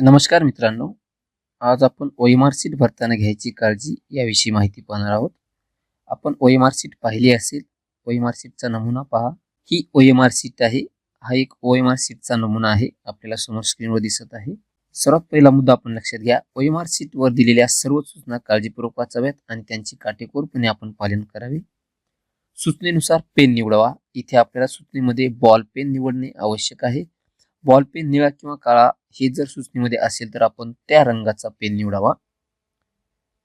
नमस्कार मित्रांनो. आज आपण ओएमआर सीट भरताना घ्यायची काळजी याविषयी माहिती पाहणार आहोत. आपण ओएमआर सीट पाहिली असेल ओएमआर सीटचा नमुना पहा. ही ओएमआर सीट आहे. हा एक ओएमआर सीटचा नमुना आहे. आपल्याला समोर स्क्रीनवर दिसत आहे. सर्वात पहिला मुद्दा आपण लक्षात घ्या. ओएमआर सीटवर दिलेल्या सर्व सूचना काळजीपूर्वक वाचाव्यात आणि त्यांची काटेकोरपणे आपण पालन करावे. सूचनेनुसार पेन निवडावा. इथे आपल्याला सूचनेमध्ये बॉल पेन निवडणे आवश्यक आहे. बॉल पेन निळा किंवा काळा हे जर सूचनेमध्ये असेल तर आपण त्या रंगाचा पेन निवडावा.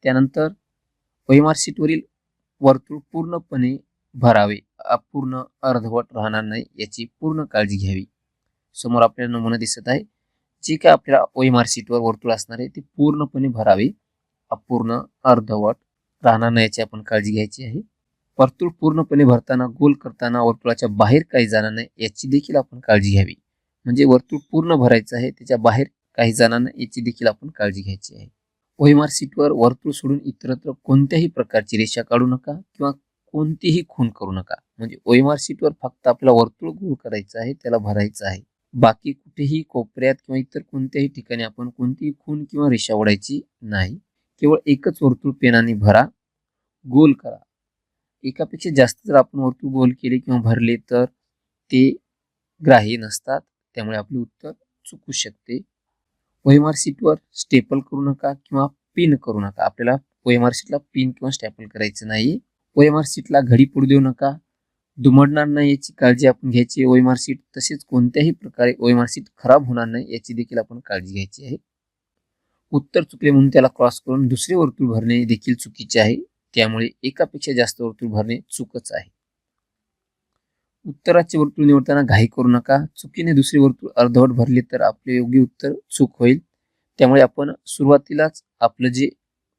त्यानंतर वैमार सीटवरील वर्तुळ पूर्णपणे भरावे. अपूर्ण अर्धवट राहणार नाही याची पूर्ण काळजी घ्यावी. समोर आपल्याला नमुना दिसत आहे. जे काय आपल्याला ओएमआर सीटवर वर्तुळ असणार आहे ते पूर्णपणे भरावे. अपूर्ण अर्धवट राहणार नाही याची आपण काळजी घ्यायची आहे. वर्तुळ पूर्णपणे भरताना गोल करताना वर्तुळाच्या बाहेर काही जाणार नाही याची देखील आपण काळजी घ्यावी. म्हणजे वर्तुळ पूर्ण भरायचं आहे त्याच्या बाहेर काही जणांना याची देखील आपण काळजी घ्यायची आहे. ओहिमार सीटवर वर्तुळ सोडून इतरत्र कोणत्याही प्रकारची रेषा काढू नका किंवा कोणतीही खून करू नका. म्हणजे ओहिमार सीटवर फक्त आपला वर्तुळ गोल करायचं आहे त्याला भरायचं आहे. बाकी कुठेही कोपऱ्यात किंवा इतर कोणत्याही ठिकाणी आपण कोणतीही खून किंवा रेषा ओढायची नाही. केवळ एकच वर्तुळ पेनाने भरा गोल करा. एकापेक्षा जास्त जर आपण वर्तुळ गोल केले किंवा भरले तर ते ग्राह्य नसतात. त्यामुळे आपले उत्तर चुकू शकते. ओएमआर सीटवर स्टेपल करू नका किंवा पिन करू नका. आपल्याला ओएमआर सीटला पिन किंवा स्टेपल करायचं नाही. ओएमआर सीटला घडी पडू देऊ नका. दुमडणार नाही याची काळजी आपण घ्यायची ओएमआर सीट तसेच कोणत्याही प्रकारे ओएमआर सीट खराब होणार नाही याची देखील आपण काळजी घ्यायची आहे. उत्तर चुकले म्हणून त्याला क्रॉस करून दुसरे वर्तुळ भरणे देखील चुकीचे आहे. त्यामुळे एकापेक्षा जास्त वर्तुळ भरणे चुकच आहे. उत्तराचे वर्तुळ निवडताना घाई करू नका. चुकीने दुसरे वर्तुळ अर्धवट भरले तर आपले योग्य उत्तर चूक होईल. त्यामुळे आपण सुरुवातीलाच आपलं जे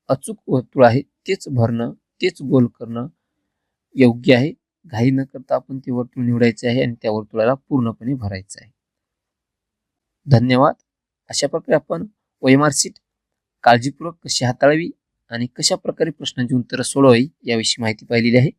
अचूक वर्तुळ आहे तेच भरणं तेच गोल करणं योग्य आहे. घाई न करता आपण ते वर्तुळ निवडायचे आहे आणि त्या वर्तुळाला पूर्णपणे भरायचं आहे. धन्यवाद. अशा प्रकारे आपण ओएमआर सीट काळजीपूर्वक कशी हाताळावी आणि कशा प्रकारे प्रश्नांची उत्तरं सोडवावी याविषयी माहिती पाहिलेली आहे.